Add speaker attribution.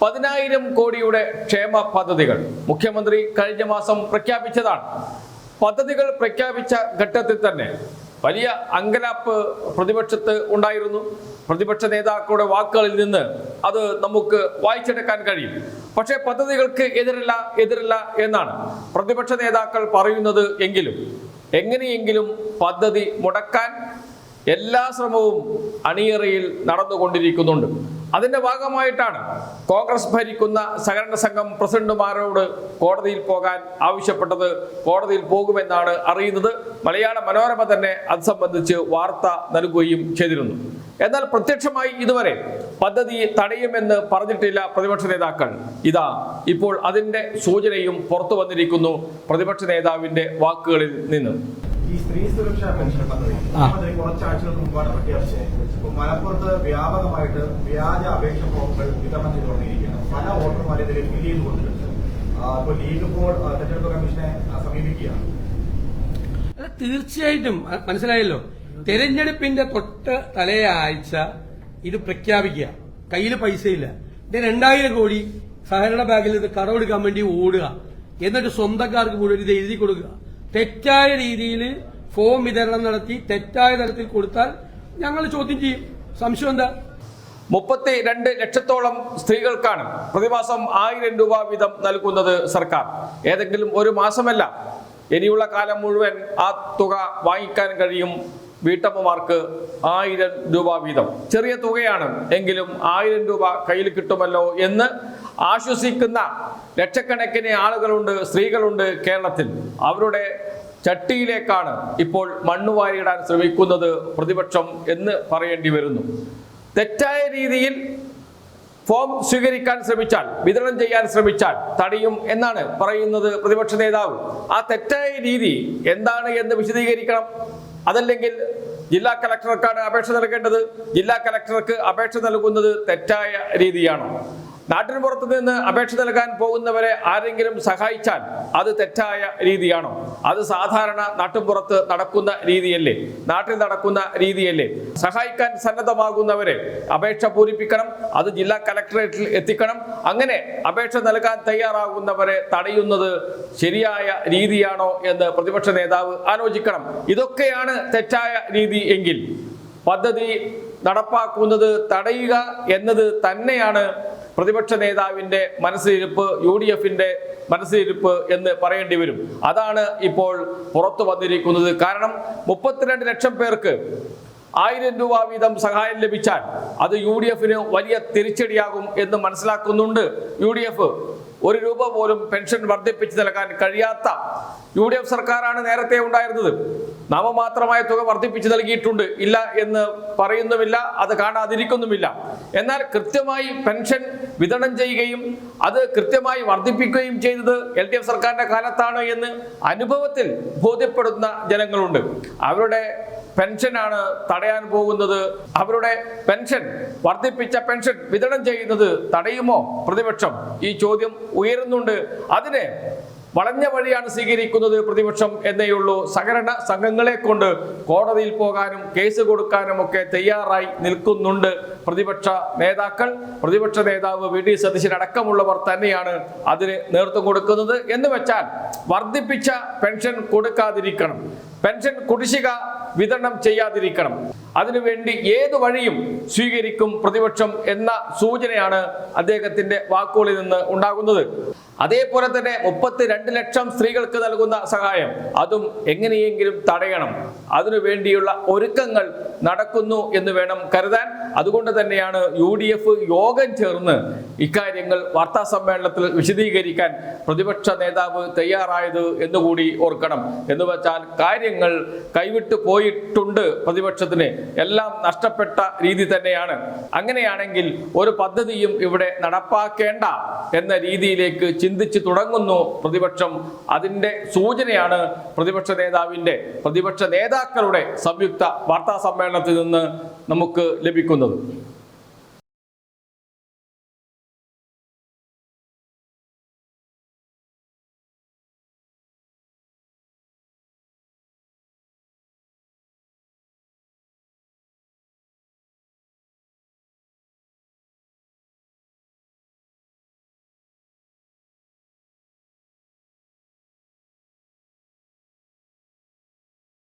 Speaker 1: പതിനായിരം കോടിയുടെ ക്ഷേമ പദ്ധതികൾ മുഖ്യമന്ത്രി കഴിഞ്ഞ മാസം പ്രഖ്യാപിച്ചതാണ്. പദ്ധതികൾ പ്രഖ്യാപിച്ച ഘട്ടത്തിൽ തന്നെ വലിയ അങ്കലാപ്പ് പ്രതിപക്ഷത്ത് ഉണ്ടായിരുന്നു. പ്രതിപക്ഷ നേതാക്കളുടെ വാക്കുകളിൽ നിന്ന് അത് നമുക്ക് വായിച്ചെടുക്കാൻ കഴിയും. പക്ഷേ പദ്ധതികൾക്ക് എതിരല്ല എതിരല്ല എന്നാണ് പ്രതിപക്ഷ നേതാക്കൾ പറയുന്നത് എങ്കിലും. എങ്ങനെയെങ്കിലും പദ്ധതി മുടക്കാൻ എല്ലാ ശ്രമവും അണിയറയിൽ നടന്നുകൊണ്ടിരിക്കുന്നുണ്ട്. അതിന്റെ ഭാഗമായിട്ടാണ് കോൺഗ്രസ് ഭരിക്കുന്ന സഹകരണ സംഘം പ്രസിഡന്റുമാരോട് കോടതിയിൽ പോകാൻ ആവശ്യപ്പെട്ടത്. കോടതിയിൽ പോകുമെന്നാണ് അറിയുന്നത്. മലയാള മനോരമ തന്നെ അത് സംബന്ധിച്ച് വാർത്ത നൽകുകയും ചെയ്തിരുന്നു. എന്നാൽ പ്രത്യക്ഷമായി ഇതുവരെ പദ്ധതി തടയുമെന്ന് പറഞ്ഞിട്ടില്ല പ്രതിപക്ഷ നേതാക്കൾ. ഇതാ ഇപ്പോൾ അതിന്റെ സൂചനയും പുറത്തു വന്നിരിക്കുന്നു പ്രതിപക്ഷ നേതാവിന്റെ വാക്കുകളിൽ നിന്ന്.
Speaker 2: ഈ സ്ത്രീ സുരക്ഷാ പെൻഷൻ പദ്ധതി. ഈ പദ്ധതി കുറച്ചാഴ്ചകൾക്ക് മുമ്പാണ് പ്രഖ്യാപിച്ചത്. ഇപ്പൊ മലപ്പുറത്ത് വ്യാപകമായിട്ട് വ്യാജ അപേക്ഷ ഫോമുകൾ വിതരണം ചെയ്തുകൊണ്ടിരിക്കുകയാണ്. പല വോട്ടർമാരെ ഇതിൽ ഫിൽ ചെയ്ത് കൊടുത്തിട്ടുണ്ട് ആ, ഇപ്പൊ ലീഗ് ബോർഡ് തെരഞ്ഞെടുപ്പ് കമ്മീഷനെ ആ, സമീപിക്കുകയാണ്.
Speaker 3: അത് തീർച്ചയായിട്ടും. മനസ്സിലായല്ലോ? തെരഞ്ഞെടുപ്പിന്റെ തൊട്ട് തലേ ആഴ്ച ഇത് പ്രഖ്യാപിക്കുക. കയ്യിൽ പൈസയില്ല. ഇത് രണ്ടായിരം കോടി സഹകരണ ബാങ്കിൽ ഇത് കടമെടുക്കാൻ വേണ്ടി ഓടുക. എന്നിട്ട് സ്വന്തക്കാർക്ക് മുഴുവൻ ഇത് എഴുതി കൊടുക്കുക. തെറ്റായ രീതിയിൽ ഫോം വിതരണം നടത്തി തെറ്റായ തരത്തിൽ കൊടുത്താൽ ഞങ്ങൾ ചോദ്യം ചെയ്യും. സംശയം എന്താ?
Speaker 1: മുപ്പത്തി രണ്ട് ലക്ഷത്തോളം സ്ത്രീകൾക്കാണ് പ്രതിമാസം ആയിരം രൂപ വീതം നൽകുന്നത് സർക്കാർ. ഏതെങ്കിലും ഒരു മാസമല്ല ഇനിയുള്ള കാലം മുഴുവൻ ആ തുക വാങ്ങിക്കാൻ കഴിയും വീട്ടമ്മമാർക്ക് ആയിരം രൂപ വീതം. ചെറിയ തുകയാണ് എങ്കിലും ആയിരം രൂപ കയ്യിൽ കിട്ടുമല്ലോ എന്ന് ആശ്വസിക്കുന്ന ലക്ഷക്കണക്കിന് ആളുകളുണ്ട് സ്ത്രീകളുണ്ട് കേരളത്തിൽ. അവരുടെ ചട്ടിയിലേക്കാണ് ഇപ്പോൾ മണ്ണുവാരിയിടാൻ ശ്രമിക്കുന്നത് പ്രതിപക്ഷം എന്ന് പറയേണ്ടി വരുന്നു. തെറ്റായ രീതിയിൽ ഫോം സ്വീകരിക്കാൻ ശ്രമിച്ചാൽ വിതരണം ചെയ്യാൻ ശ്രമിച്ചാൽ തടയും എന്നാണ് പറയുന്നത് പ്രതിപക്ഷ നേതാവ്. ആ തെറ്റായ രീതി എന്താണ് എന്ന് വിശദീകരിക്കണം. അതല്ലെങ്കിൽ ജില്ലാ കലക്ടർക്കാണ് അപേക്ഷ നൽകേണ്ടത്? ജില്ലാ കലക്ടർക്ക് അപേക്ഷ നൽകുന്നത് തെറ്റായ രീതിയാണോ? നാട്ടിന് പുറത്ത് നിന്ന് അപേക്ഷ നൽകാൻ പോകുന്നവരെ ആരെങ്കിലും സഹായിച്ചാൽ അത് തെറ്റായ രീതിയാണോ? അത് സാധാരണ നാട്ടിൻപുറത്ത് നടക്കുന്ന രീതിയല്ലേ? നാട്ടിൽ നടക്കുന്ന രീതിയല്ലേ? സഹായിക്കാൻ സന്നദ്ധമാകുന്നവരെ അപേക്ഷ പൂരിപ്പിക്കണം അത് ജില്ലാ കലക്ടറേറ്റിൽ എത്തിക്കണം. അങ്ങനെ അപേക്ഷ നൽകാൻ തയ്യാറാകുന്നവരെ തടയുന്നത് ശരിയായ രീതിയാണോ എന്ന് പ്രതിപക്ഷ നേതാവ് ആലോചിക്കണം. ഇതൊക്കെയാണ് തെറ്റായ രീതി എങ്കിൽ പദ്ധതി നടപ്പാക്കുന്നത് തടയുക എന്നത് തന്നെയാണ് പ്രതിപക്ഷ നേതാവിന്റെ മനസ്സിലിരിപ്പ് യു ഡി എഫിന്റെ മനസ്സിലിരിപ്പ് എന്ന് പറയേണ്ടി വരും. അതാണ് ഇപ്പോൾ പുറത്തു വന്നിരിക്കുന്നത്. കാരണം മുപ്പത്തിരണ്ട് ലക്ഷം പേർക്ക് ആയിരം രൂപ വീതം സഹായം ലഭിച്ചാൽ അത് യു ഡി എഫിന് വലിയ തിരിച്ചടിയാകും എന്ന് മനസ്സിലാക്കുന്നുണ്ട് യു ഡി എഫ് ഒരു രൂപ പോലും പെൻഷൻ വർദ്ധിപ്പിച്ച് നൽകാൻ കഴിയാത്ത യു ഡി എഫ് സർക്കാരാണ് നേരത്തെ ഉണ്ടായിരുന്നത്. നാമമാത്രമായ തുക വർദ്ധിപ്പിച്ച് നൽകിയിട്ടുണ്ട്. ഇല്ല എന്ന് പറയുന്നുമില്ല അത് കാണാതിരിക്കുന്നുമില്ല. എന്നാൽ കൃത്യമായി പെൻഷൻ വിതരണം ചെയ്യുകയും അത് കൃത്യമായി വർദ്ധിപ്പിക്കുകയും ചെയ്തത് എൽ ഡി എഫ് സർക്കാരിന്റെ കാലത്താണ് എന്ന് അനുഭവത്തിൽ ബോധ്യപ്പെടുന്ന ജനങ്ങളുണ്ട്. അവരുടെ പെൻഷനാണ് തടയാൻ പോകുന്നത്. അവരുടെ പെൻഷൻ വർദ്ധിപ്പിച്ച പെൻഷൻ വിതരണം ചെയ്യുന്നത് തടയുമോ പ്രതിപക്ഷം? ഈ ചോദ്യം ഉയരുന്നുണ്ട്. അതിനെ വളഞ്ഞ വഴിയാണ് സ്വീകരിക്കുന്നത് പ്രതിപക്ഷം എന്നേയുള്ളൂ സഹകരണ സംഘങ്ങളെ കൊണ്ട് കോടതിയിൽ പോകാനും കേസ് കൊടുക്കാനും ഒക്കെ തയ്യാറായി നിൽക്കുന്നുണ്ട് പ്രതിപക്ഷ നേതാക്കൾ. പ്രതിപക്ഷ നേതാവ് വി. ഡി സതീശൻ അടക്കമുള്ളവർ തന്നെയാണ് അതിന് നേതൃത്വം കൊടുക്കുന്നത്. എന്ന് വെച്ചാൽ വർദ്ധിപ്പിച്ച പെൻഷൻ കൊടുക്കാതിരിക്കണം. പെൻഷൻ കുടിശ്ശിക വിതരണം ചെയ്യാതിരിക്കണം. അതിനുവേണ്ടി ഏതു വഴിയും സ്വീകരിക്കും പ്രതിപക്ഷം എന്ന സൂചനയാണ് അദ്ദേഹത്തിന്റെ വാക്കുകളിൽ നിന്ന് ഉണ്ടാകുന്നത്. അതേപോലെ തന്നെ മുപ്പത്തി രണ്ട് ലക്ഷം സ്ത്രീകൾക്ക് നൽകുന്ന സഹായം. അതും എങ്ങനെയെങ്കിലും തടയണം. അതിനു വേണ്ടിയുള്ള ഒരുക്കങ്ങൾ നടക്കുന്നു എന്ന് വേണം കരുതാൻ. അതുകൊണ്ട് തന്നെയാണ് യു ഡി എഫ് യോഗം ചേർന്ന് ഇക്കാര്യങ്ങൾ വാർത്താ സമ്മേളനത്തിൽ വിശദീകരിക്കാൻ പ്രതിപക്ഷ നേതാവ് തയ്യാറായത് എന്നുകൂടി ഓർക്കണം. എന്ന് വെച്ചാൽ കാര്യങ്ങൾ കൈവിട്ടു പോയിട്ടുണ്ട് പ്രതിപക്ഷത്തിന്. എല്ലാം നഷ്ടപ്പെട്ട രീതി തന്നെയാണ്. അങ്ങനെയാണെങ്കിൽ ഒരു പദ്ധതിയും ഇവിടെ നടപ്പാക്കേണ്ട എന്ന രീതിയിലേക്ക് ചിന്തിച്ചു തുടങ്ങുന്നു പ്രതിപക്ഷം. അതിന്റെ സൂചനയാണ് പ്രതിപക്ഷ നേതാവിന്റെ പ്രതിപക്ഷ നേതാക്കളുടെ സംയുക്ത വാർത്താ സമ്മേളനത്തിൽ നിന്ന് നമുക്ക് ലഭിക്കുന്നത്.